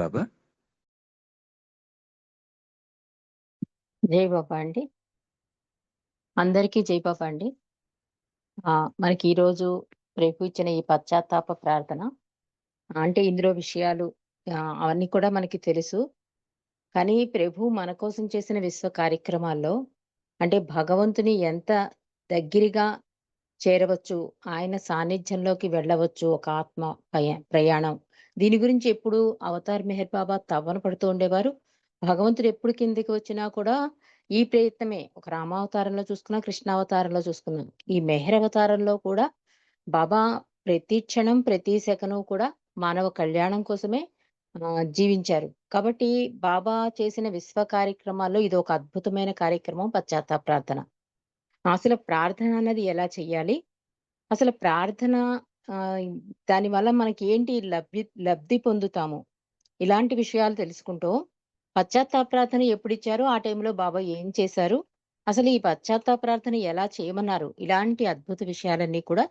బాబా? జై బాబా అండి. అందరికీ జై బాబా అండి. మనకి ఈరోజు రేపు ఇచ్చిన ఈ పశ్చాత్తాప ప్రార్థన అంటే ఇందులో విషయాలు అవన్నీ కూడా మనకి తెలుసు. కానీ ప్రభు మన కోసం చేసిన విశ్వ కార్యక్రమాల్లో అంటే భగవంతుని ఎంత దగ్గరగా చేరవచ్చు ఆయన సాన్నిధ్యంలోకి వెళ్ళవచ్చు ఒక ఆత్మ ప్రయాణం. దీని గురించి ఎప్పుడు అవతార్ మెహర్ బాబా తవ్వన పడుతూ ఉండేవారు. భగవంతుడు ఎప్పుడు కిందికి వచ్చినా కూడా ఈ ప్రయత్నమే. ఒక రామావతారంలో చూసుకున్నా కృష్ణావతారంలో చూసుకున్నాం ఈ మెహర్ అవతారంలో కూడా బాబా ప్రతి క్షణం ప్రతి సెకను కూడా మానవ కళ్యాణం కోసమే జీవించారు. కాబట్టి బాబా చేసిన విశ్వ కార్యక్రమాల్లో ఇది ఒక అద్భుతమైన కార్యక్రమం పశ్చాత్తాప ప్రార్థన. అసలు ప్రార్థన అన్నది ఎలా చెయ్యాలి? అసలు ప్రార్థన దాని వల్ల మనకి ఏంటి లబ్ధి లబ్ధి పొందుతాము? ఇలాంటి విషయాలు తెలుసుకుంటూ పశ్చాత్తాప ప్రార్థన ఎప్పుడు ఆ టైంలో బాబా ఏం చేశారు? అసలు ఈ పశ్చాత్తాప ప్రార్థన ఎలా చేయమన్నారు? ఇలాంటి అద్భుత విషయాలన్నీ కూడా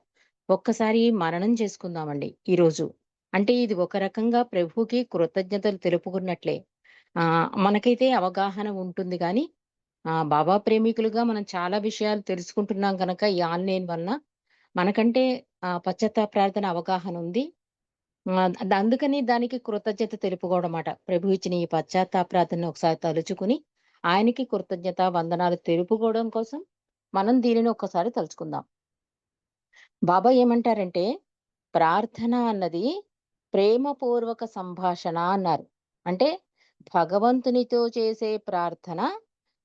ఒక్కసారి మననం చేసుకుందామండి ఈరోజు. అంటే ఇది ఒక రకంగా ప్రభుకి కృతజ్ఞతలు తెలుపుకున్నట్లే. ఆ మనకైతే అవగాహన ఉంటుంది కానీ ఆ బాబా ప్రేమికులుగా మనం చాలా విషయాలు తెలుసుకుంటున్నాం కనుక ఈ ఆన్లైన్ వలన మనకంటే ఆ పశ్చాత్తాప ప్రార్థన అవగాహన ఉంది. అందుకని దానికి కృతజ్ఞత తెలుపుకోవడం అన్నమాట ప్రభు ఇచ్చిన ఈ పశ్చాత్తాప ప్రార్థన ఒకసారి తలుచుకుని ఆయనకి కృతజ్ఞత వందనాలు తెలుపుకోవడం కోసం మనం దీనిని ఒక్కసారి తలుచుకుందాం. బాబా ఏమంటారంటే ప్రార్థన అన్నది ప్రేమపూర్వక సంభాషణ అన్నారు. అంటే భగవంతునితో చేసే ప్రార్థన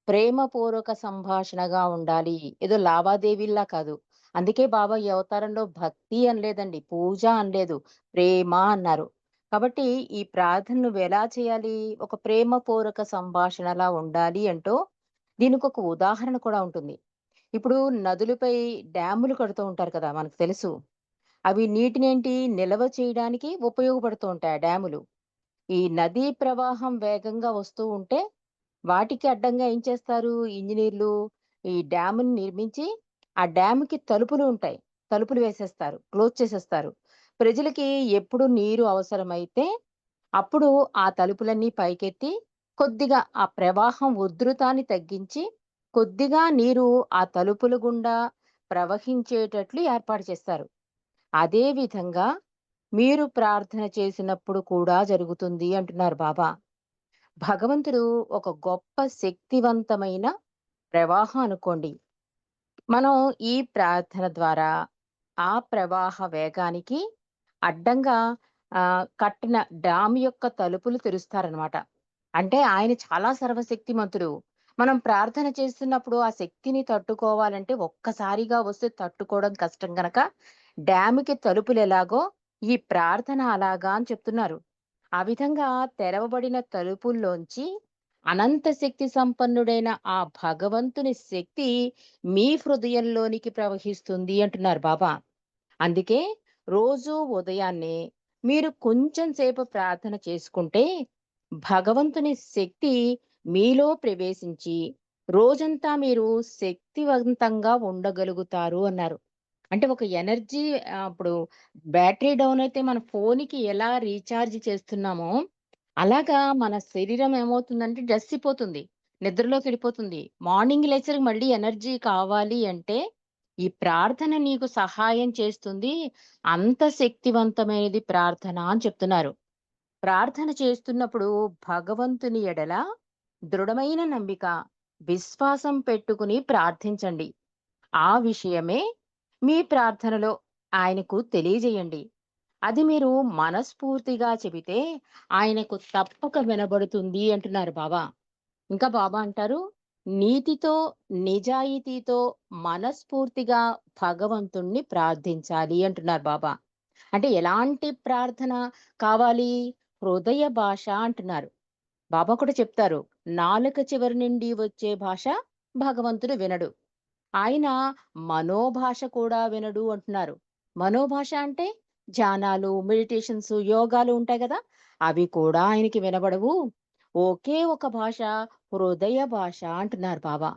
ప్రేమపూర్వక సంభాషణగా ఉండాలి. ఏదో లావాదేవీల్లా కాదు. అందుకే బాబా ఈ అవతారంలో భక్తి అనలేదండి పూజ అనలేదు ప్రేమ అన్నారు. కాబట్టి ఈ ప్రార్థన నువ్వు ఎలా చేయాలి? ఒక ప్రేమపూర్వక సంభాషణలా ఉండాలి అంటూ దీనికి ఒక ఉదాహరణ కూడా ఉంటుంది. ఇప్పుడు నదులపై డ్యాములు కడుతూ ఉంటారు కదా మనకు తెలుసు. అవి నీటిని ఏంటి? నిల్వ చేయడానికి ఉపయోగపడుతూ ఉంటాయి ఆ డ్యాములు. ఈ నదీ ప్రవాహం వేగంగా వస్తూ ఉంటే వాటికి అడ్డంగా ఏం చేస్తారు? ఇంజనీర్లు ఈ డ్యాముని నిర్మించి ఆ డ్యామ్కి తలుపులు ఉంటాయి. తలుపులు వేసేస్తారు. క్లోజ్ చేసేస్తారు. ప్రజలకి ఎప్పుడు నీరు అవసరమైతే అప్పుడు ఆ తలుపులన్నీ పైకెత్తి కొద్దిగా ఆ ప్రవాహం ఉధృతాన్ని తగ్గించి కొద్దిగా నీరు ఆ తలుపుల గుండా ప్రవహించేటట్లు ఏర్పాటు చేస్తారు. అదే విధంగా మీరు ప్రార్థన చేసినప్పుడు కూడా జరుగుతుంది అంటున్నారు బాబా. భగవంతుడు ఒక గొప్ప శక్తివంతమైన ప్రవాహం అనుకోండి. మనం ఈ ప్రార్థన ద్వారా ఆ ప్రవాహ వేగానికి అడ్డంగా ఆ కట్టిన డామ్ యొక్క తలుపులు తెరుస్తారనమాట అంటే ఆయన చాలా సర్వశక్తిమంతుడు. మనం ప్రార్థన చేస్తున్నప్పుడు ఆ శక్తిని తట్టుకోవాలంటే ఒక్కసారిగా వస్తే తట్టుకోవడం కష్టం గనక డ్యాముకి తలుపులు ఎలాగో ఈ ప్రార్థన అలాగా అని చెప్తున్నారు. ఆ విధంగా తెరవబడిన తలుపుల్లోంచి అనంత శక్తి సంపన్నుడైన ఆ భగవంతుని శక్తి మీ హృదయంలోనికి ప్రవహిస్తుంది అంటున్నారు బాబా. అందుకే రోజు ఉదయాన్నే మీరు కొంచెం సేపు ప్రార్థన చేసుకుంటే భగవంతుని శక్తి మీలో ప్రవేశించి రోజంతా మీరు శక్తివంతంగా ఉండగలుగుతారు అన్నారు. అంటే ఒక ఎనర్జీ అప్పుడు బ్యాటరీ డౌన్ అయితే మన ఫోన్కి ఎలా రీఛార్జ్ చేస్తున్నామో అలాగా మన శరీరం ఏమవుతుందంటే డస్సిపోతుంది నిద్రలోకి వెళ్ళిపోతుంది. మార్నింగ్ లేచరికి మళ్ళీ ఎనర్జీ కావాలి అంటే ఈ ప్రార్థన నీకు సహాయం చేస్తుంది. అంత శక్తివంతమైనది ప్రార్థన అని చెప్తున్నారు. ప్రార్థన చేస్తున్నప్పుడు భగవంతుని ఎడల దృఢమైన నమ్మిక విశ్వాసం పెట్టుకుని ప్రార్థించండి. ఆ విషయమే మీ ప్రార్థనలో ఆయనకు తెలియజేయండి. అది మీరు మనస్ఫూర్తిగా చెబితే ఆయనకు తప్పక వినబడుతుంది అంటున్నారు బాబా. ఇంకా బాబా అంటారు నీతితో నిజాయితీతో మనస్ఫూర్తిగా భగవంతుణ్ణి ప్రార్థించాలి అంటున్నారు బాబా. అంటే ఎలాంటి ప్రార్థన కావాలి? హృదయ భాష అంటున్నారు. బాబా కూడా చెప్తారు నాలుక చివరి నుండి వచ్చే భాష భగవంతుడు వినడు. ఆయన మనోభాష కూడా వినడు అంటున్నారు. మనోభాష అంటే ధ్యానాలు మెడిటేషన్స్ యోగాలు ఉంటాయి కదా? అవి కూడా ఆయనకి వినబడవు. ఒకే ఒక భాష హృదయ భాష అంటున్నారు బాబా.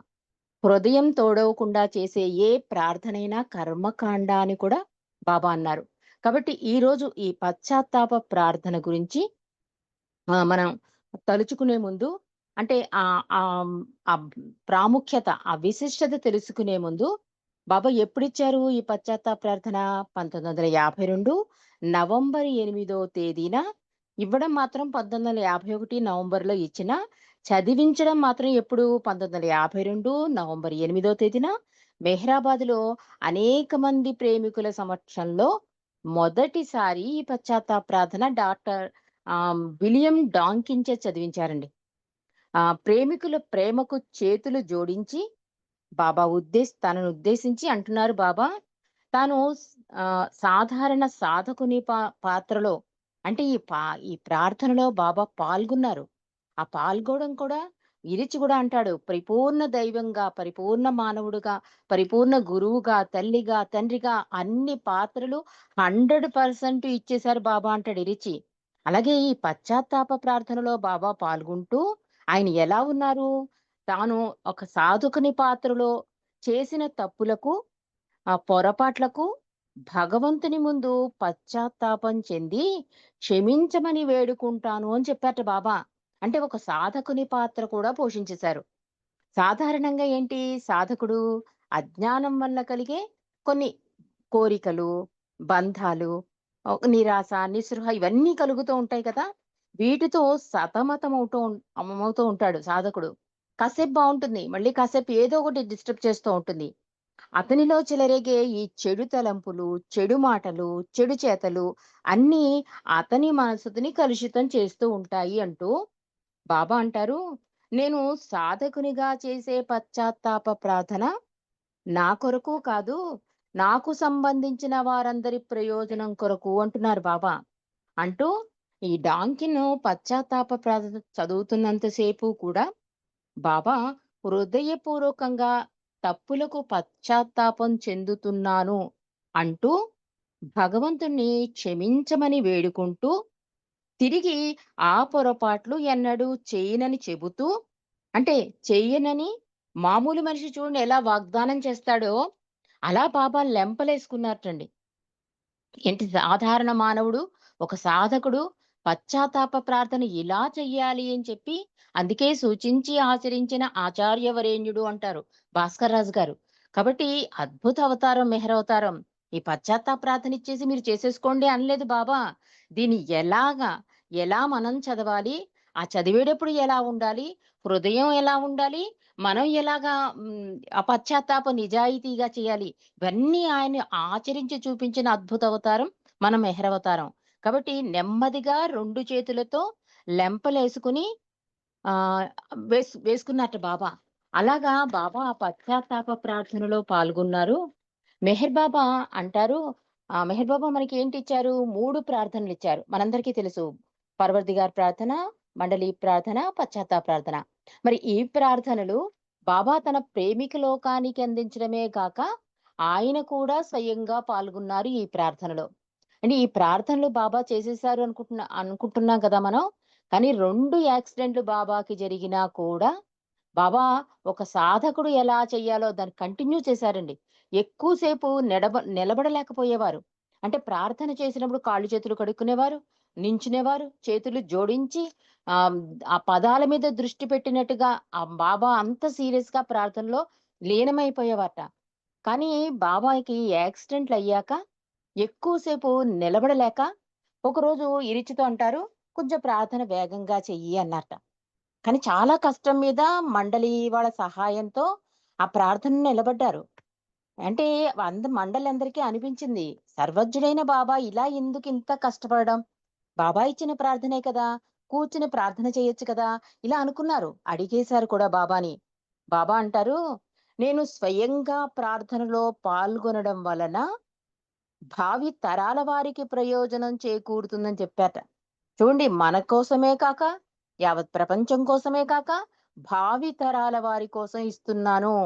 హృదయం తోడవకుండా చేసే ఏ ప్రార్థనైనా కర్మకాండ అని కూడా బాబా అన్నారు. కాబట్టి ఈ రోజు ఈ పశ్చాత్తాప ప్రార్థన గురించి మనం తలుచుకునే ముందు అంటే ఆ ప్రాముఖ్యత, ఆ విశిష్టత తెలుసుకునే ముందు బాబా ఎప్పుడిచ్చారు ఈ పశ్చాత్తాప ప్రార్థన? 1952 నవంబర్ ఎనిమిదో తేదీన ఇవ్వడం మాత్రం 1951 నవంబర్‌లో ఇచ్చిన చదివించడం మాత్రం ఎప్పుడు 1952 నవంబర్ ఎనిమిదో తేదీన మెహ్రాబాద్‌లో అనేక మంది ప్రేమికుల సమక్షంలో మొదటిసారి ఈ పశ్చాత్తాప ప్రార్థన డాక్టర్ విలియం డాంకించే చదివించారండి. ఆ ప్రేమికుల ప్రేమకు చేతులు జోడించి బాబా ఉద్దేశ్ తనను ఉద్దేశించి అంటున్నారు బాబా, తాను సాధారణ సాధకుని పా పాత్రలో అంటే ఈ పా ఈ ప్రార్థనలో బాబా పాల్గొన్నారు. ఆ పాల్గొనడం కూడా ఇరిచి కూడా అంటాడు. పరిపూర్ణ దైవంగా, పరిపూర్ణ మానవుడుగా, పరిపూర్ణ గురువుగా, తల్లిగా, తండ్రిగా అన్ని పాత్రలు 100% ఇచ్చేశారు బాబా అంటాడు ఇరిచి. అలాగే ఈ పశ్చాత్తాప ప్రార్థనలో బాబా పాల్గొంటూ ఆయన ఎలా ఉన్నారు? తాను ఒక సాధకుని పాత్రలో చేసిన తప్పులకు, ఆ పొరపాట్లకు భగవంతుని ముందు పశ్చాత్తాపం చెంది క్షమించమని వేడుకుంటాను అని చెప్పారట బాబా. అంటే ఒక సాధకుని పాత్ర కూడా పోషించేశారు. సాధారణంగా ఏంటి సాధకుడు అజ్ఞానం వల్ల కలిగే కొన్ని కోరికలు, బంధాలు, నిరాశ, నిస్పృహ ఇవన్నీ కలుగుతూ ఉంటాయి కదా! వీటితో సతమతమవుతూ అవుతూ అమ్మమవుతూ ఉంటాడు సాధకుడు. కాసేపు బాగుంటుంది మళ్ళీ కాసేపు ఏదో ఒకటి డిస్టర్బ్ చేస్తూ ఉంటుంది. అతనిలో చెలరేగే ఈ చెడు తలంపులు, చెడు మాటలు, చెడు చేతలు అన్నీ అతని మనసుని కలుషితం చేస్తూ ఉంటాయి అంటూ బాబా అంటారు, "నేను సాధకునిగా చేసే పశ్చాత్తాప ప్రార్థన నా కొరకు కాదు, నాకు సంబంధించిన వారందరి ప్రయోజనం కొరకు" అంటున్నారు బాబా. అంటూ ఈ డాంకిన్ పశ్చాత్తాప ప్రార్థన చదువుతున్నంతసేపు కూడా బాబా హృదయపూర్వకంగా తప్పులకు పశ్చాత్తాపం చెందుతున్నాను అంటూ భగవంతుణ్ణి క్షమించమని వేడుకుంటూ తిరిగి ఆ పొరపాట్లు ఎన్నడూ చేయనని చెబుతూ అంటే చెయ్యనని మామూలు మనిషి చూడండి ఎలా వాగ్దానం చేస్తాడో అలా బాబా లెంపలేసుకున్నారటండి. ఏంటి సాధారణ మానవుడు, ఒక సాధకుడు పశ్చాత్తాప ప్రార్థన ఇలా చెయ్యాలి అని చెప్పి అందుకే సూచించి ఆచరించిన ఆచార్యవరేణ్యుడు అంటారు భాస్కర్ రాజు గారు. కాబట్టి అద్భుత అవతారం మెహరవతారం. ఈ పశ్చాత్తాప ప్రార్థన ఇచ్చేసి మీరు చేసేసుకోండి అనలేదు బాబా. దీన్ని ఎలాగా, ఎలా మనం చదవాలి? ఆ చదివేటప్పుడు ఎలా ఉండాలి? హృదయం ఎలా ఉండాలి? మనం ఎలాగా ఆ పశ్చాత్తాప నిజాయితీగా చేయాలి? ఇవన్నీ ఆయన ఆచరించి చూపించిన అద్భుత అవతారం మన మెహరవతారం. కాబట్టి నెమ్మదిగా రెండు చేతులతో లెంపలేసుకుని ఆ వేసు వేసుకున్నట్టు బాబా. అలాగా బాబా ఆ పశ్చాత్తాప ప్రార్థనలో పాల్గొన్నారు. మెహర్ బాబా అంటారు ఆ మెహర్ బాబా మనకి ఏంటి ఇచ్చారు మూడు ప్రార్థనలు ఇచ్చారు మనందరికీ తెలుసు. పర్వర్దిగార్ ప్రార్థన, మండలి ప్రార్థన, పశ్చాత్తాప ప్రార్థన. మరి ఈ ప్రార్థనలు బాబా తన ప్రేమిక లోకానికి అందించడమే కాక, ఆయన కూడా స్వయంగా పాల్గొన్నారు ఈ ప్రార్థనలో. అంటే ఈ ప్రార్థనలు బాబా చేసేసారు అనుకుంటున్నా అనుకుంటున్నాం కదా మనం. కానీ రెండు యాక్సిడెంట్లు బాబాకి జరిగినా కూడా బాబా ఒక సాధకుడు ఎలా చెయ్యాలో దాన్ని కంటిన్యూ చేశారండి. ఎక్కువసేపు నిడబ నిలబడలేకపోయేవారు. అంటే ప్రార్థన చేసినప్పుడు కాళ్ళు చేతులు కడుక్కునేవారు, నించునేవారు, చేతులు జోడించి ఆ పదాల మీద దృష్టి పెట్టినట్టుగా ఆ బాబా అంత సీరియస్‌గా ప్రార్థనలో లీనమైపోయేవారట. కానీ బాబాకి యాక్సిడెంట్లు అయ్యాక సేపు నిలబడలేక ఒకరోజు ఇరిచితో అంటారు, "కొంచెం ప్రార్థన వేగంగా చెయ్యి" అన్నారట. కానీ చాలా కష్టం మీద మండలి వాళ్ళ సహాయంతో ఆ ప్రార్థన నిలబడ్డారు. అంటే అంద మండలందరికీ అనిపించింది. సర్వజ్ఞుడైన బాబా ఇలా ఎందుకు ఇంత కష్టపడడం? బాబా ఇచ్చిన ప్రార్థనే కదా! కూర్చుని ప్రార్థన చేయొచ్చు కదా! ఇలా అనుకున్నారు. అడిగేశారు కూడా బాబాని. బాబా అంటారు, "నేను స్వయంగా ప్రార్థనలో పాల్గొనడం వలన భావి తరాల వారికి ప్రయోజనం చేకూరుతుందని" చెప్పారట. చూడండి మన కోసమే కాక, యావత్ ప్రపంచం కోసమే కాక, భావి తరాల వారి కోసం ఇస్తున్నాను.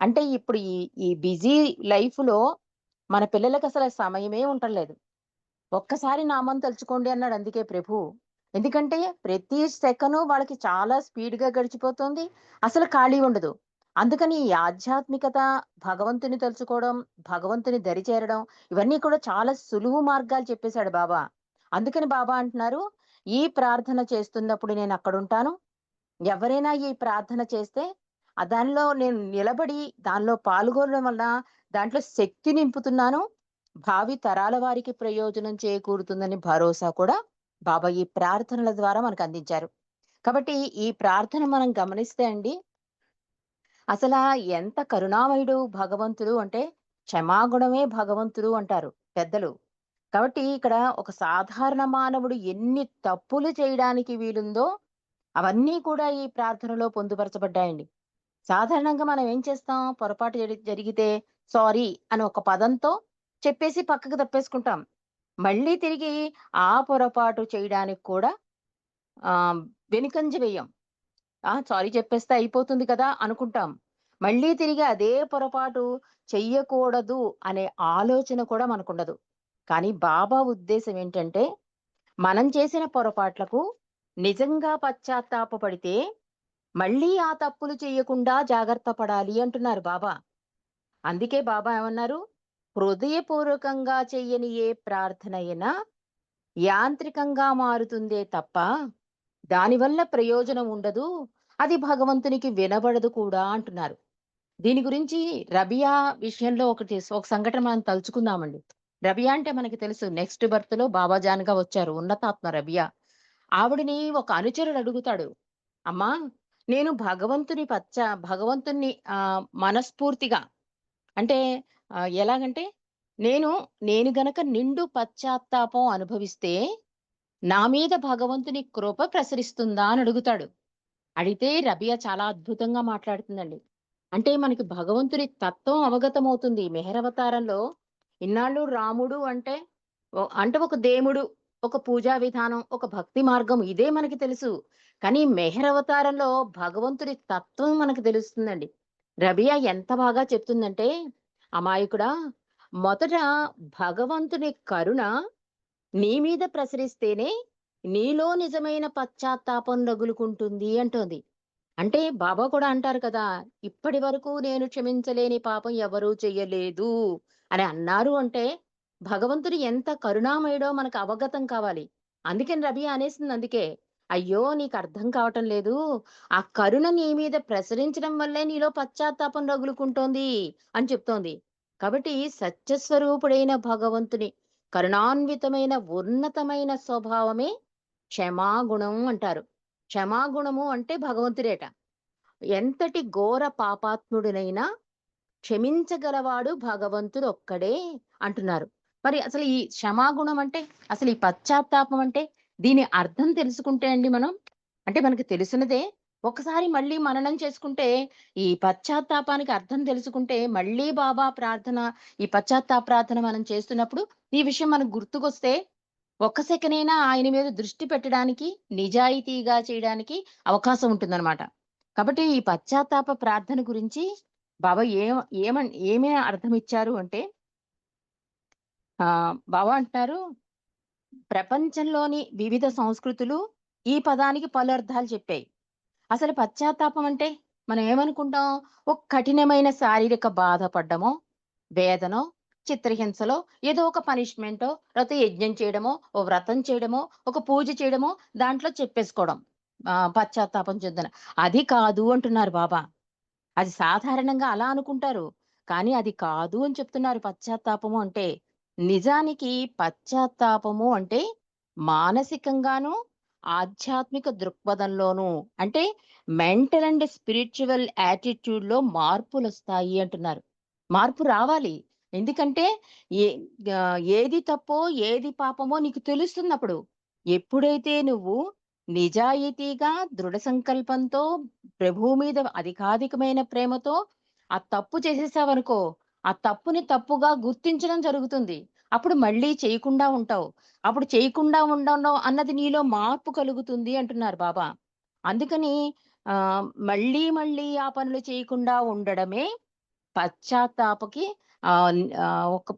అంటే ఇప్పుడు ఈ ఈ బిజీ లైఫ్‌లో మన పిల్లలకసల సమయమే ఉండట్లేదు. ఒక్కసారి నామం తలుచుకోండి అన్నాడు అందుకే ప్రభు ఎందుకంటే ప్రతి సెకను వాళ్ళకి చాలా స్పీడ్‌గా గడిచిపోతుంది. అసలు ఖాళీ ఉండదు. అందుకని ఈ ఆధ్యాత్మికత, భగవంతుని తలుచుకోవడం, భగవంతుని దరి చేరడం ఇవన్నీ కూడా చాలా సులువు మార్గాలు చెప్పేశాడు బాబా. అందుకని బాబా అంటున్నారు, ఈ ప్రార్థన చేస్తున్నప్పుడు నేను అక్కడుంటాను. ఎవరైనా ఈ ప్రార్థన చేస్తే దానిలో నేను నిలబడి దానిలో పాల్గొనడం వల్ల దాంట్లో శక్తి నింపుతున్నాను. భావి తరాల వారికి ప్రయోజనం చేకూరుతుందని భరోసా కూడా బాబా ఈ ప్రార్థనల ద్వారా మనకు అందించారు. కాబట్టి ఈ ప్రార్థన మనం గమనిస్తే అండి అసలా ఎంత కరుణామయుడు భగవంతుడు అంటే క్షమాగుణమే భగవంతుడు అంటారు పెద్దలు. కాబట్టి ఇక్కడ ఒక సాధారణ మానవుడు ఎన్ని తప్పులు చేయడానికి వీలుందో అవన్నీ కూడా ఈ ప్రార్థనలో పొందుపరచబడ్డాయండి. సాధారణంగా మనం ఏం చేస్తాం పొరపాటు జరిగితే సారీ అని ఒక పదంతో చెప్పేసి పక్కకు తప్పేసుకుంటాం. మళ్ళీ తిరిగి ఆ పొరపాటు చేయడానికి కూడా వెనుకంజ వేయం. ఆ! సారీ చెప్పేస్తే అయిపోతుంది కదా అనుకుంటాం. మళ్ళీ తిరిగి అదే పొరపాటు చెయ్యకూడదు అనే ఆలోచన కూడా మనకుండదు. కానీ బాబా ఉద్దేశం ఏంటంటే, మనం చేసిన పొరపాట్లకు నిజంగా పశ్చాత్తాపపడితే, మళ్ళీ ఆ తప్పులు చేయకుండా జాగ్రత్త పడాలి అంటున్నారు బాబా. అందుకే బాబా ఏమన్నారు? హృదయపూర్వకంగా చెయ్యని ఏ ప్రార్థన అయినా యాంత్రికంగా మారుతుందే తప్ప, దానివల్ల ప్రయోజనం ఉండదు. అది భగవంతునికి వినబడదు కూడా అంటున్నారు. దీని గురించి రబియా విషయంలో ఒకటి ఒక సంఘటన మనం తలుచుకుందామండి. రబియా అంటే మనకి తెలుసు నెక్స్ట్ బర్త్లో బాబాజాన్గా వచ్చారు. ఉన్నతాత్మ రబియా. ఆవిడని ఒక అనుచరుడు అడుగుతాడు. అమ్మా నేను భగవంతుని పచ్చ భగవంతుని ఆ మనస్ఫూర్తిగా అంటే ఎలాగంటే నేను నేను గనక నిండు పశ్చాత్తాపం అనుభవిస్తే, నా మీద భగవంతుని కృప ప్రసరిస్తుందా అని అడుగుతాడు. అడిగితే రబియా చాలా అద్భుతంగా మాట్లాడుతుందండి. అంటే మనకి భగవంతుని తత్వం అవగతమవుతుంది. మెహరవతారంలో ఇన్నాళ్ళు రాముడు అంటే అంటే ఒక దేవుడు, ఒక పూజా విధానం, ఒక భక్తి మార్గం ఇదే మనకి తెలుసు. కానీ మెహరవతారంలో భగవంతుడి తత్వం మనకు తెలుస్తుందండి. రబియా ఎంత బాగా చెప్తుందంటే, అమాయకుడా మొదట భగవంతుని కరుణ నీ మీద ప్రసరిస్తేనే నీలో నిజమైన పశ్చాత్తాపం రగులుకుంటుంది అంటోంది. అంటే బాబా కూడా అంటారు కదా! ఇప్పటి వరకు నేను క్షమించలేని పాపం ఎవరూ చెయ్యలేదు అని అన్నారు అంటే, భగవంతుడు ఎంత కరుణామయుడో మనకు అవగతం కావాలి. అందుకని రవి అనేసింది అందుకే. అయ్యో! నీకు అర్థం కావటం లేదు. ఆ కరుణ నీ మీద ప్రసరించడం వల్లే నీలో పశ్చాత్తాపం రగులుకుంటోంది అని చెప్తోంది. కాబట్టి సత్యస్వరూపుడైన భగవంతుని కరుణాన్వితమైన ఉన్నతమైన స్వభావమే క్షమాగుణం అంటారు. క్షమాగుణము అంటే భగవంతుడేట. ఎంతటి ఘోర పాపాత్ముడినైనా క్షమించగలవాడు భగవంతుడు ఒక్కడే అంటున్నారు. మరి అసలు ఈ క్షమాగుణం అంటే, అసలు ఈ పశ్చాత్తాపం అంటే, దీని అర్థం తెలుసుకుంటే అండి మనం, అంటే మనకు తెలిసినదే ఒకసారి మళ్ళీ మననం చేసుకుంటే, ఈ పశ్చాత్తాపానికి అర్థం తెలుసుకుంటే, మళ్ళీ బాబా ప్రార్థన, ఈ పశ్చాత్తాప ప్రార్థన మనం చేస్తున్నప్పుడు, ఈ విషయం మనకు గుర్తుకొస్తే, ఒక్క సెకనైనా ఆయన మీద దృష్టి పెట్టడానికి, నిజాయితీగా చేయడానికి అవకాశం ఉంటుందన్నమాట కాబట్టి ఈ పశ్చాత్తాప ప్రార్థన గురించి బాబా ఏం ఏమన్ అర్థం ఇచ్చారు అంటే ఆ బాబా అంటున్నారు, ప్రపంచంలోని వివిధ సంస్కృతులు ఈ పదానికి పలు అర్థాలు చెప్పాయి. అసలు పశ్చాత్తాపం అంటే మనం ఏమనుకుంటాం? ఒక కఠినమైన శారీరక బాధపడ్డమో వేదనో, చిత్రహింసలో ఏదో ఒక పనిష్మెంటో, లేకపోతే యజ్ఞం చేయడమో, ఓ వ్రతం చేయడమో, ఒక పూజ చేయడమో దాంట్లో చెప్పేసుకోవడం. పశ్చాత్తాపం చెందిన అది కాదు అంటున్నారు బాబా. అది సాధారణంగా అలా అనుకుంటారు. కానీ అది కాదు అని చెప్తున్నారు పశ్చాత్తాపము అంటే. నిజానికి పశ్చాత్తాపము అంటే మానసికంగాను, ఆధ్యాత్మిక దృక్పథంలోనూ అంటే మెంటల్ అండ్ స్పిరిచువల్ యాటిట్యూడ్‌లో మార్పులొస్తాయి అంటున్నారు. మార్పు రావాలి. ఎందుకంటే ఏ ఏది తప్పో, ఏది పాపమో నీకు తెలుస్తున్నప్పుడు. ఎప్పుడైతే నువ్వు నిజాయితీగా, దృఢ సంకల్పంతో, ప్రభు మీద అధికాధికమైన ప్రేమతో ఆ తప్పు చేసేసావనుకో, ఆ తప్పుని తప్పుగా గుర్తించడం జరుగుతుంది. అప్పుడు మళ్ళీ చేయకుండా ఉంటావు. అప్పుడు చేయకుండా ఉండడం అన్నది నీలో మార్పు కలుగుతుంది అంటున్నారు బాబా. అందుకని ఆ మళ్ళీ మళ్ళీ ఆ పనులు చేయకుండా ఉండడమే పశ్చాత్తాపకి ఒక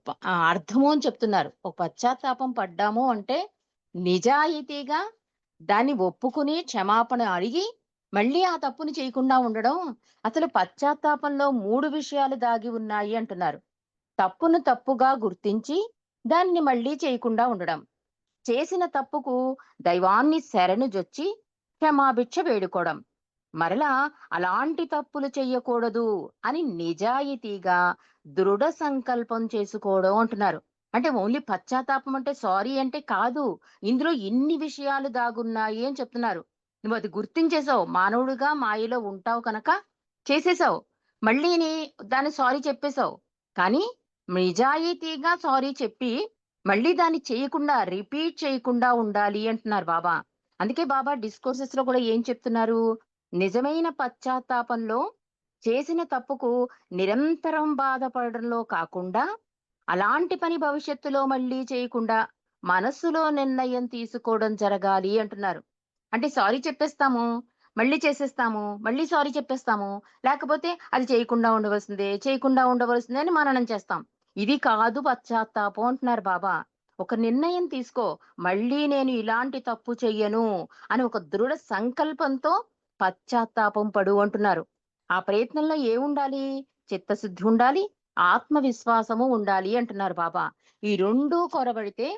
అర్థము అని చెప్తున్నారు. ఒక పశ్చాత్తాపం పడ్డాము అంటే నిజాయితీగా దాన్ని ఒప్పుకుని క్షమాపణ అడిగి, మళ్ళీ ఆ తప్పుని చేయకుండా ఉండడం. అసలు పశ్చాత్తాపంలో మూడు విషయాలు దాగి ఉన్నాయి అంటున్నారు. తప్పును తప్పుగా గుర్తించి, దాన్ని మళ్ళీ చేయకుండా ఉండడం. చేసిన తప్పుకు దైవాన్ని శరణుజొచ్చి క్షమాభిక్ష వేడుకోవడం. మరలా అలాంటి తప్పులు చెయ్యకూడదు అని నిజాయితీగా దృఢ సంకల్పం చేసుకోవడం అంటున్నారు. అంటే ఓన్లీ పశ్చాత్తాపం అంటే సారీ అంటే కాదు. ఇందులో ఇన్ని విషయాలు దాగున్నాయి అని చెప్తున్నారు. నువ్వు అది గుర్తించేసావు. మానవుడిగా మాయలో ఉంటావు కనుక చేసేసావు. మళ్ళీ నీ దాన్ని సారీ చెప్పేశావు కానీ నిజాయితీగా సారీ చెప్పి మళ్ళీ దాన్ని చేయకుండా రిపీట్ చేయకుండా ఉండాలి అంటున్నారు బాబా. అందుకే బాబా డిస్కోర్సెస్లో కూడా ఏం చెప్తున్నారు? నిజమైన పశ్చాత్తాపంలో చేసిన తప్పుకు నిరంతరం బాధపడడంలో కాకుండా అలాంటి పని భవిష్యత్తులో మళ్ళీ చేయకుండా మనస్సులో నిర్ణయం తీసుకోవడం జరగాలి అంటున్నారు. అంటే సారీ చెప్పేస్తాము మళ్ళీ చేసేస్తాము మళ్ళీ సారీ చెప్పేస్తాము లేకపోతే అది చేయకుండా ఉండవలసిందే చేయకుండా ఉండవలసిందే అని మననం చేస్తాం. ఇది కాదు పశ్చాత్తాపం అంటున్నారు బాబా. ఒక నిర్ణయం తీసుకో. మళ్ళీ నేను ఇలాంటి తప్పు చెయ్యను అని ఒక దృఢ సంకల్పంతో పశ్చాత్తాపం పడు అంటున్నారు. ఆ ప్రయత్నంలో ఏముండాలి? చిత్తశుద్ధి ఉండాలి ఆత్మవిశ్వాసము ఉండాలి అంటున్నారు బాబా. ఈ రెండూ కొరబడితే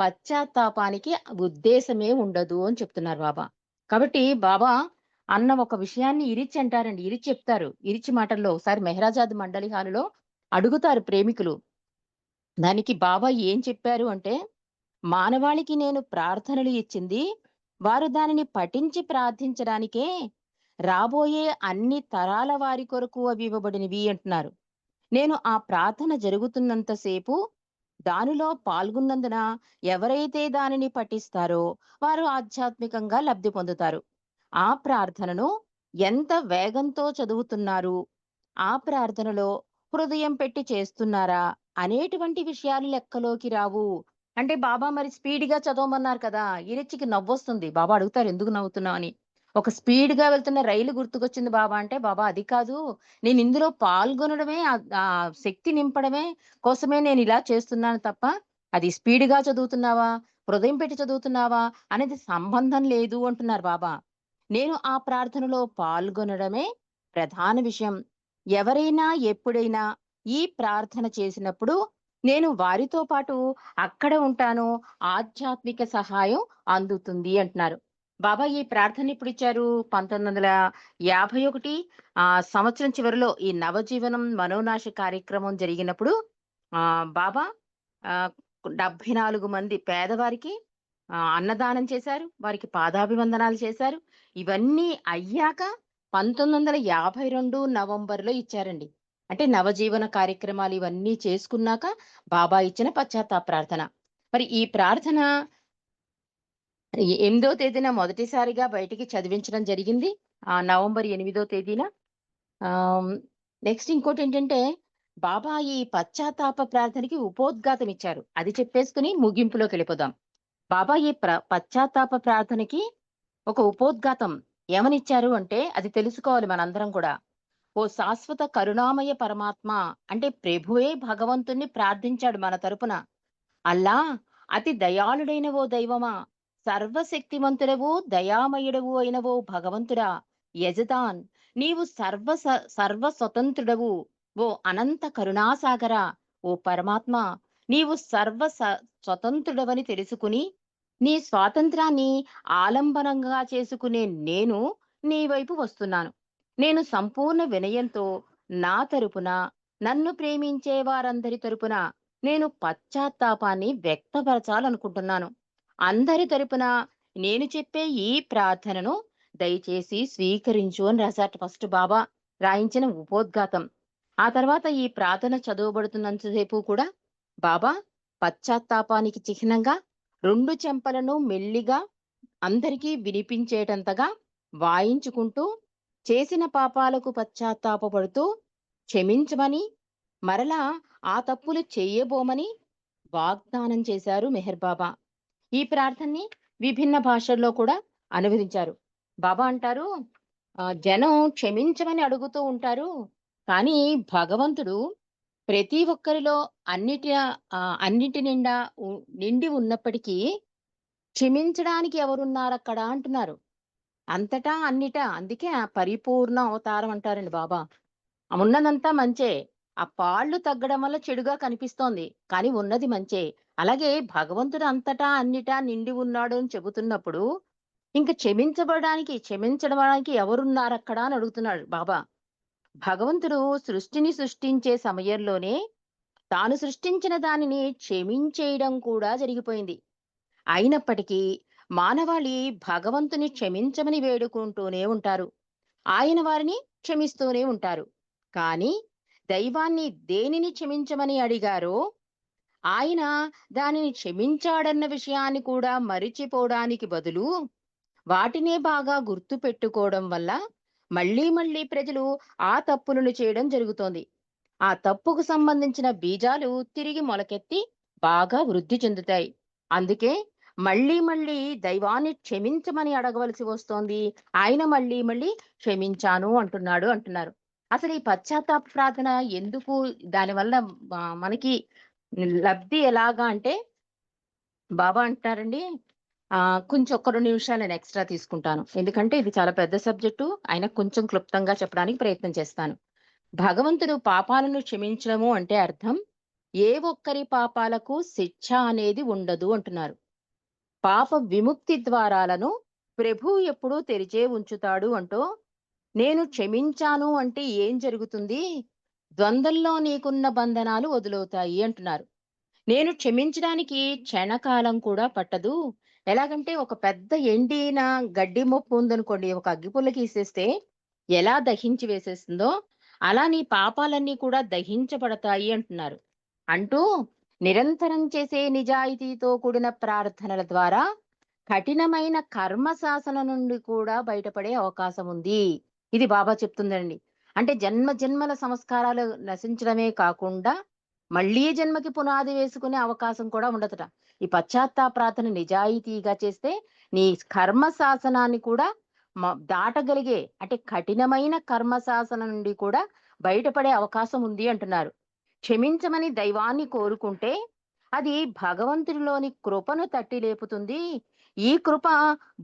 పశ్చాత్తాపానికి ఉద్దేశమే ఉండదు అని చెప్తున్నారు బాబా. కాబట్టి బాబా అన్న ఒక విషయాన్ని ఇరిచి అంటారండి. ఇరిచి చెప్తారు. ఇరిచి మాటల్లో ఒకసారి మెహరాజాద్ మండలి హాలులో అడుగుతారు ప్రేమికులు. దానికి బాబా ఏం చెప్పారు అంటే మానవాళికి నేను ప్రార్థనలు ఇచ్చింది వారు దానిని పఠించి ప్రార్థించడానికే రాబోయే అన్ని తరాల వారి కొరకు అవి ఇవ్వబడినవి అంటున్నారు. నేను ఆ ప్రార్థన జరుగుతున్నంతసేపు దానిలో పాల్గొన్నందున ఎవరైతే దానిని పఠిస్తారో వారు ఆధ్యాత్మికంగా లబ్ధి పొందుతారు. ఆ ప్రార్థనను ఎంత వేగంతో చదువుతున్నారు ఆ ప్రార్థనలో హృదయం పెట్టి చేస్తున్నారా అనేటువంటి విషయాలు లెక్కలోకి రావు. అంటే బాబా మరి స్పీడ్గా చదవమన్నారు కదా ఈరెచ్చికి నవ్వొస్తుంది. బాబా అడుగుతారు ఎందుకు నవ్వుతున్నావు? అని. ఒక స్పీడ్గా వెళ్తున్న రైలు గుర్తుకొచ్చింది బాబా అంటే బాబా అది కాదు నేను ఇందులో పాల్గొనడమే ఆ- ఆ శక్తి నింపడమే కోసమే నేను ఇలా చేస్తున్నాను తప్ప అది స్పీడ్గా చదువుతున్నావా హృదయం పెట్టి చదువుతున్నావా అనేది సంబంధం లేదు అంటున్నారు బాబా. నేను ఆ ప్రార్థనలో పాల్గొనడమే ప్రధాన విషయం. ఎవరైనా ఎప్పుడైనా ఈ ప్రార్థన చేసినప్పుడు నేను వారితో పాటు అక్కడ ఉంటాను ఆధ్యాత్మిక సహాయం అందుతుంది అంటున్నారు. బాబా ఈ ప్రార్థన ఇప్పుడు ఇచ్చారు? పంతొమ్మిది వందల యాభై ఒకటి ఆ సంవత్సరం చివరిలో ఈ నవజీవనం మనోనాశ కార్యక్రమం జరిగినప్పుడు ఆ బాబా ఆ డెబ్బై నాలుగు మంది పేదవారికి ఆ, అన్నదానం చేశారు వారికి పాదాభివందనాలు చేశారు. ఇవన్నీ అయ్యాక పంతొమ్మిది వందల యాభై రెండు నవంబర్లో ఇచ్చారండి. అంటే నవజీవన కార్యక్రమాలు ఇవన్నీ చేసుకున్నాక బాబా ఇచ్చిన పశ్చాత్తాప ప్రార్థన. మరి ఈ ప్రార్థన ఎనిమిదో తేదీన మొదటిసారిగా బయటికి చదివించడం జరిగింది. ఆ నవంబర్ ఎనిమిదో తేదీన. నెక్స్ట్ ఇంకోటి ఏంటంటే బాబా ఈ పశ్చాత్తాప ప్రార్థనకి ఉపోద్ఘాతం ఇచ్చారు. అది చెప్పేసుకుని ముగింపులోకి వెళ్ళిపోదాం. బాబా ఈ ప్ర పశ్చాత్తాప ప్రార్థనకి ఒక ఉపోద్ఘాతం ఏమనిచ్చారు అంటే అది తెలుసుకోవాలి మనందరం కూడా. ఓ శాశ్వత కరుణామయ పరమాత్మ అంటే ప్రభువే భగవంతుణ్ణి ప్రార్థించాడు మన తరపున. అల్లా అతి దయాళుడైన ఓ దైవమా సర్వశక్తివంతుడవు దయామయుడవు అయిన ఓ భగవంతుడా యజదాన్ నీవు సర్వ స- సర్వ స్వతంత్రుడవు ఓ అనంత కరుణాసాగర ఓ పరమాత్మ నీవు సర్వ స- స్వతంత్రుడవని తెలుసుకుని నీ స్వాతంత్రాన్ని ఆలంబనంగా చేసుకునే నేను నీ వైపు వస్తున్నాను. నేను సంపూర్ణ వినయంతో నా తరపున నన్ను ప్రేమించే వారందరి తరపున నేను పశ్చాత్తాపాన్ని వ్యక్తపరచాలనుకుంటున్నాను. అందరి తరపున నేను చెప్పే ఈ ప్రార్థనను దయచేసి స్వీకరించు అని రాశాట ఫస్ట్ బాబా రాయించిన ఉపోద్ఘాతం. ఆ తర్వాత ఈ ప్రార్థన చదవబడుతున్నంతసేపు కూడా బాబా పశ్చాత్తాపానికి చిహ్నంగా రెండు చెంపలను మెల్లిగా అందరికీ వినిపించేటంతగా వాయించుకుంటూ చేసిన పాపాలకు పశ్చాత్తాపపడుతూ క్షమించమని మరలా ఆ తప్పులు చెయ్యబోమని వాగ్దానం చేశారు మెహర్ బాబా. ఈ ప్రార్థనని విభిన్న భాషల్లో కూడా అనువదించారు. బాబా అంటారు జనం క్షమించమని అడుగుతూ ఉంటారు కానీ భగవంతుడు ప్రతి ఒక్కరిలో అన్నిటి అన్నిటి నిండా ఉ- నిండి ఉన్నప్పటికీ క్షమించడానికి ఎవరున్నారు అక్కడ అంటున్నారు. అంతటా అన్నిటా అందుకే ఆ పరిపూర్ణ అవతారం అంటారండి బాబా ఉన్నదంతా మంచే ఆ పాళ్ళు తగ్గడం వల్ల చెడుగా కనిపిస్తోంది. కానీ ఉన్నది మంచే. అలాగే భగవంతుడు అంతటా అన్నిటా నిండి ఉన్నాడు అని చెబుతున్నప్పుడు, ఇంక క్షమించబడడానికి క్షమించడానికి ఎవరున్నారక్కడ అని అడుగుతున్నాడు బాబా. భగవంతుడు సృష్టిని సృష్టించే సమయంలోనే తాను సృష్టించిన దానిని క్షమించేయడం కూడా జరిగిపోయింది. అయినప్పటికీ మానవాళి భగవంతుని క్షమించమని వేడుకుంటూనే ఉంటారు. ఆయన వారిని క్షమిస్తూనే ఉంటారు. కానీ దైవాన్ని దేనిని క్షమించమని అడిగారో, ఆయన దానిని క్షమించాడన్న విషయాన్ని కూడా మరిచిపోవడానికి బదులు, వాటినే బాగా గుర్తు పెట్టుకోవడం వల్ల మళ్ళీ మళ్ళీ ప్రజలు ఆ తప్పులను చేయడం జరుగుతోంది. ఆ తప్పుకు సంబంధించిన బీజాలు తిరిగి మొలకెత్తి బాగా వృద్ధి చెందుతాయి. అందుకే మళ్ళీ మళ్ళీ దైవాన్ని క్షమించమని అడగవలసి వస్తోంది. ఆయన మళ్ళీ మళ్ళీ క్షమించాను అంటున్నాడు అంటున్నారు. అసలు ఈ పశ్చాత్తాప ప్రార్థన ఎందుకు దానివల్ల మనకి లబ్ధి ఎలాగా అంటే బాబా అంటున్నారండి ఆ కొంచెం ఒక్క రెండు నిమిషాలు నేను ఎక్స్‌ట్రా తీసుకుంటాను. ఎందుకంటే ఇది చాలా పెద్ద సబ్జెక్టు. ఆయన కొంచెం క్లుప్తంగా చెప్పడానికి ప్రయత్నం చేస్తాను. భగవంతుడు పాపాలను క్షమించడము అంటే అర్థం, ఏ ఒక్కరి పాపాలకు శిక్ష అనేది ఉండదు అంటున్నారు. పాప విముక్తి ద్వారాలను ప్రభువు ఎప్పుడూ తెరిచే ఉంచుతాడు అంటూ, నేను క్షమించాను అంటే ఏం జరుగుతుంది? ద్వంద్వల్లో నీకున్న బంధనాలు వదులవుతాయి అంటున్నారు. నేను క్షమించడానికి క్షణకాలం కూడా పట్టదు. ఎలాగంటే ఒక పెద్ద ఎండిన గడ్డి మొప్పు ఉందనుకోండి, ఒక అగ్గిపుల్లకి ఇసేస్తే ఎలా దహించి వేసేస్తుందో, అలా నీ పాపాలన్నీ కూడా దహించబడతాయి అంటున్నారు. అంటూ నిరంతరం చేసే నిజాయితీతో కూడిన ప్రార్థనల ద్వారా కఠినమైన కర్మ శాసన నుండి కూడా బయటపడే అవకాశం ఉంది. ఇది బాబా చెప్తుందండి. అంటే జన్మ జన్మల సంస్కారాలు నశించడమే కాకుండా, మళ్ళీ జన్మకి పునాది వేసుకునే అవకాశం కూడా ఉండదట. ఈ పశ్చాత్తాప ప్రార్థన నిజాయితీగా చేస్తే, నీ కర్మ శాసనాన్ని కూడా మ దాటగలిగే అంటే కఠినమైన కర్మ శాసనం నుండి కూడా బయటపడే అవకాశం ఉంది అంటున్నారు. క్షమించమని దైవాన్ని కోరుకుంటే, అది భగవంతుడిలోని కృపను తట్టి లేపుతుంది. ఈ కృప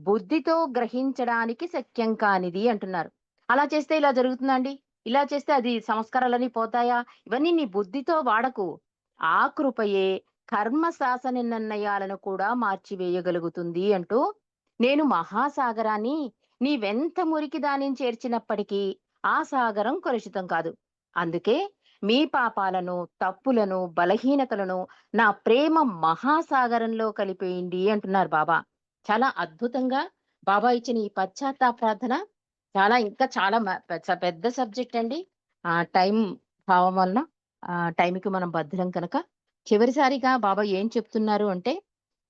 బుద్ధితో గ్రహించడానికి శక్యం కానిది అంటున్నారు. అలా చేస్తే ఇలా జరుగుతుందండి ఇలా చేస్తే అది సంస్కారాలని పోతాయా? ఇవన్నీ నీ బుద్ధితో వాడకు. ఆ కృపయే కర్మ శాసన నిర్ణయాలను కూడా మార్చివేయగలుగుతుంది అంటూ, నేను మహాసాగరాన్ని నీవెంత మురికి దానిని చేర్చినప్పటికీ ఆ సాగరం కలుషితం కాదు. అందుకే మీ పాపాలను, తప్పులను, బలహీనతలను నా ప్రేమ మహాసాగరంలో కలిపేయండి అంటున్నారు బాబా. చాలా అద్భుతంగా బాబా ఇచ్చిన ఈ పశ్చాత్తాప ప్రార్థన చాలా ఇంకా చాలా మ పెద్ద సబ్జెక్ట్ అండి. ఆ టైం భావం వలన ఆ టైంకి మనం భద్రం కనుక చివరిసారిగా బాబా ఏం చెప్తున్నారు అంటే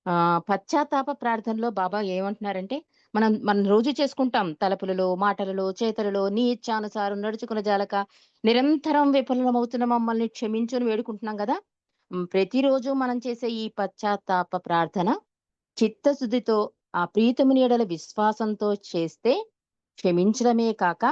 ఆ పశ్చాత్తాప ప్రార్థనలో బాబా ఏమంటున్నారంటే, మనం మనం రోజు చేసుకుంటాం. తలపులలో, మాటలలో, చేతలలో నీ ఇచ్చానుసారం నడుచుకున్న జాలక నిరంతరం విఫలమవుతున్న మమ్మల్ని క్షమించుని వేడుకుంటున్నాం కదా ప్రతిరోజు మనం చేసే ఈ పశ్చాత్తాప ప్రార్థన చిత్తశుద్ధితో ఆ ప్రీతముని ఎడల విశ్వాసంతో చేస్తే క్షమించడమే కాక,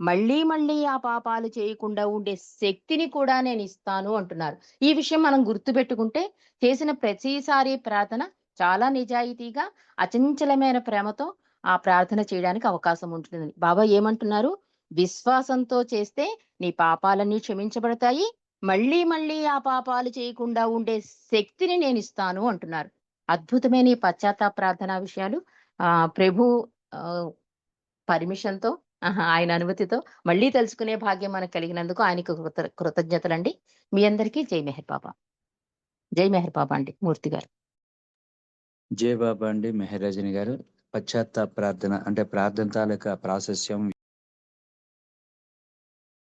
మళ్ళీ మళ్ళీ ఆ పాపాలు చేయకుండా ఉండే శక్తిని కూడా నేను ఇస్తాను అంటున్నారు. ఈ విషయం మనం గుర్తుపెట్టుకుంటే, చేసిన ప్రతిసారి ప్రార్థన చాలా నిజాయితీగా, అచంచలమైన ప్రేమతో ఆ ప్రార్థన చేయడానికి అవకాశం ఉంటుంది. బాబా ఏమంటున్నారు? విశ్వాసంతో చేస్తే నీ పాపాలన్నీ క్షమించబడతాయి. మళ్ళీ మళ్ళీ ఆ పాపాలు చేయకుండా ఉండే శక్తిని నేను ఇస్తాను అంటున్నారు. అద్భుతమైన ఈ పశ్చాత్తాప ప్రార్థన విషయాలు ఆ ప్రభు పర్మిషన్‌తో ఆహా! ఆయన అనుమతితో మళ్ళీ తెలుసుకునే భాగ్యం మనకు కలిగినందుకు ఆయనకు కృత కృతజ్ఞతలండి. మీ అందరికీ జై మెహర్ బాబా. జై మెహర్ బాబా అండి మూర్తి గారు. జయబాబా అండి మెహరాజని గారు. పశ్చాత్తాప ప్రార్థన అంటే ప్రార్థన తాలూకా ప్రాశస్యం